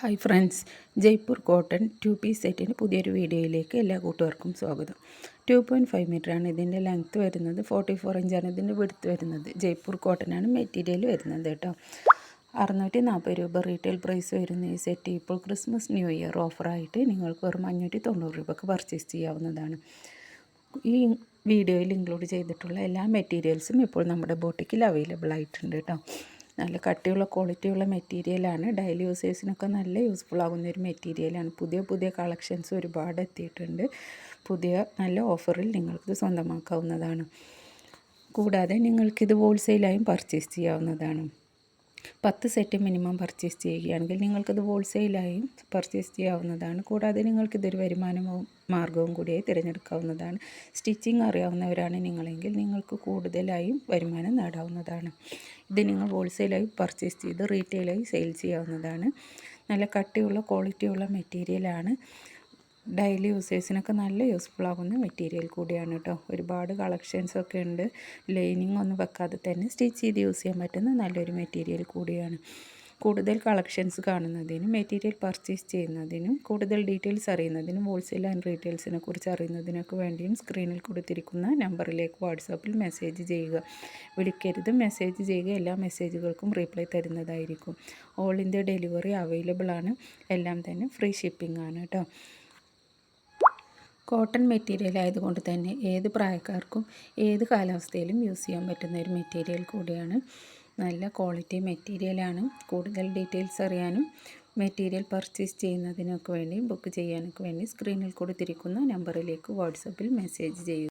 Hi friends Jaipur cotton two piece സെറ്റിന്റെ പുതിയൊരു വീഡിയോയിലേക്ക് എല്ലാ കൂട്ടുകാർക്കും സ്വാഗതം. ടു പോയിന്റ് ഫൈവ് മീറ്ററാണ് ഇതിന്റെ ലെങ്ത്ത് വരുന്നത് ഫോർട്ടി ഫോർ ഇഞ്ചാണ് ഇതിന്റെ വിടുത്ത് വരുന്നത്. ജയ്പൂർ കോട്ടനാണ് മെറ്റീരിയൽ വരുന്നത് കേട്ടോ. അറുന്നൂറ്റി നാൽപ്പത് രൂപ റീറ്റെയിൽ പ്രൈസ് വരുന്ന ഈ സെറ്റ് ഇപ്പോൾ ക്രിസ്മസ് ന്യൂ ഇയർ ഓഫറായിട്ട് നിങ്ങൾക്ക് വെറും അഞ്ഞൂറ്റി തൊണ്ണൂറ് രൂപക്ക് പർച്ചേസ് ചെയ്യാവുന്നതാണ്. ഈ വീഡിയോയിൽ ഇൻക്ലൂഡ് ചെയ്തിട്ടുള്ള എല്ലാ മെറ്റീരിയൽസും ഇപ്പോൾ നമ്മുടെ ബോട്ടിക്കിൽ അവൈലബിൾ ആയിട്ടുണ്ട് കേട്ടോ. നല്ല കട്ടിയുള്ള ക്വാളിറ്റിയുള്ള മെറ്റീരിയലാണ് ഡെയിലി യൂസേഴ്സിനൊക്കെ നല്ല യൂസ്ഫുൾ ആകുന്ന ഒരു മെറ്റീരിയലാണ് പുതിയ പുതിയ കളക്ഷൻസ് ഒരുപാട് എത്തിയിട്ടുണ്ട്. പുതിയ നല്ല ഓഫറിൽ നിങ്ങൾക്കിത് സ്വന്തമാക്കാവുന്നതാണ്. കൂടാതെ നിങ്ങൾക്കിത് ഹോൾസെയിലായും പർച്ചേസ് ചെയ്യാവുന്നതാണ്. പത്ത് സെറ്റ് മിനിമം പർച്ചേസ് ചെയ്യുകയാണെങ്കിൽ നിങ്ങൾക്കത് ഹോൾസെയിലായും പർച്ചേസ് ചെയ്യാവുന്നതാണ്. കൂടാതെ നിങ്ങൾക്കിതൊരു വരുമാന മാർഗവും കൂടിയായി തിരഞ്ഞെടുക്കാവുന്നതാണ്. സ്റ്റിച്ചിങ് അറിയാവുന്നവരാണ് നിങ്ങളെങ്കിൽ നിങ്ങൾക്ക് കൂടുതലായും വരുമാനം നേടാവുന്നതാണ്. ഇത് നിങ്ങൾ ഹോൾസെയിലായി പർച്ചേസ് ചെയ്ത് റീറ്റെയിലായി സെയിൽ ചെയ്യാവുന്നതാണ്. നല്ല കട്ടിയുള്ള ക്വാളിറ്റിയുള്ള മെറ്റീരിയലാണ്. ഡെയിലി നല്ല യൂസ്ഫുൾ ആകുന്ന മെറ്റീരിയൽ കൂടിയാണ് കേട്ടോ. ഒരുപാട് കളക്ഷൻസൊക്കെ ഉണ്ട്. ലൈനിങ് ഒന്നും വെക്കാതെ തന്നെ സ്റ്റിച്ച് ചെയ്ത് യൂസ് ചെയ്യാൻ പറ്റുന്ന നല്ലൊരു മെറ്റീരിയൽ കൂടിയാണ്. കൂടുതൽ കളക്ഷൻസ് കാണുന്നതിനും മെറ്റീരിയൽ പർച്ചേസ് ചെയ്യുന്നതിനും കൂടുതൽ ഡീറ്റെയിൽസ് അറിയുന്നതിനും ഹോൾസെയിൽ ആൻഡ് റീറ്റെയിൽസിനെ കുറിച്ച് അറിയുന്നതിനൊക്കെ വേണ്ടിയും സ്ക്രീനിൽ കൊടുത്തിരിക്കുന്ന നമ്പറിലേക്ക് വാട്സാപ്പിൽ മെസ്സേജ് ചെയ്യുക. വിളിക്കരുത്. മെസ്സേജ് ചെയ്യുക. എല്ലാ മെസ്സേജുകൾക്കും റീപ്ലൈ തരുന്നതായിരിക്കും. ഓൾ ഇന്ത്യ ഡെലിവറി അവൈലബിൾ ആണ്. എല്ലാം തന്നെ ഫ്രീ ഷിപ്പിംഗ് ആണ് കേട്ടോ. കോട്ടൺ മെറ്റീരിയൽ ആയതുകൊണ്ട് തന്നെ ഏത് പ്രായക്കാർക്കും ഏത് കാലാവസ്ഥയിലും യൂസ് ചെയ്യാൻ പറ്റുന്ന ഒരു മെറ്റീരിയൽ കൂടിയാണ്. നല്ല ക്വാളിറ്റി മെറ്റീരിയലാണ് കൂടുതൽ ഡീറ്റെയിൽസ് അറിയാനും മെറ്റീരിയൽ പർച്ചേസ് ചെയ്യുന്നതിനൊക്കെ വേണ്ടി ബുക്ക് ചെയ്യാനൊക്കെ വേണ്ടി സ്ക്രീനിൽ കൊടുത്തിരിക്കുന്ന നമ്പറിലേക്ക് വാട്സപ്പിൽ മെസ്സേജ് ചെയ്യുക.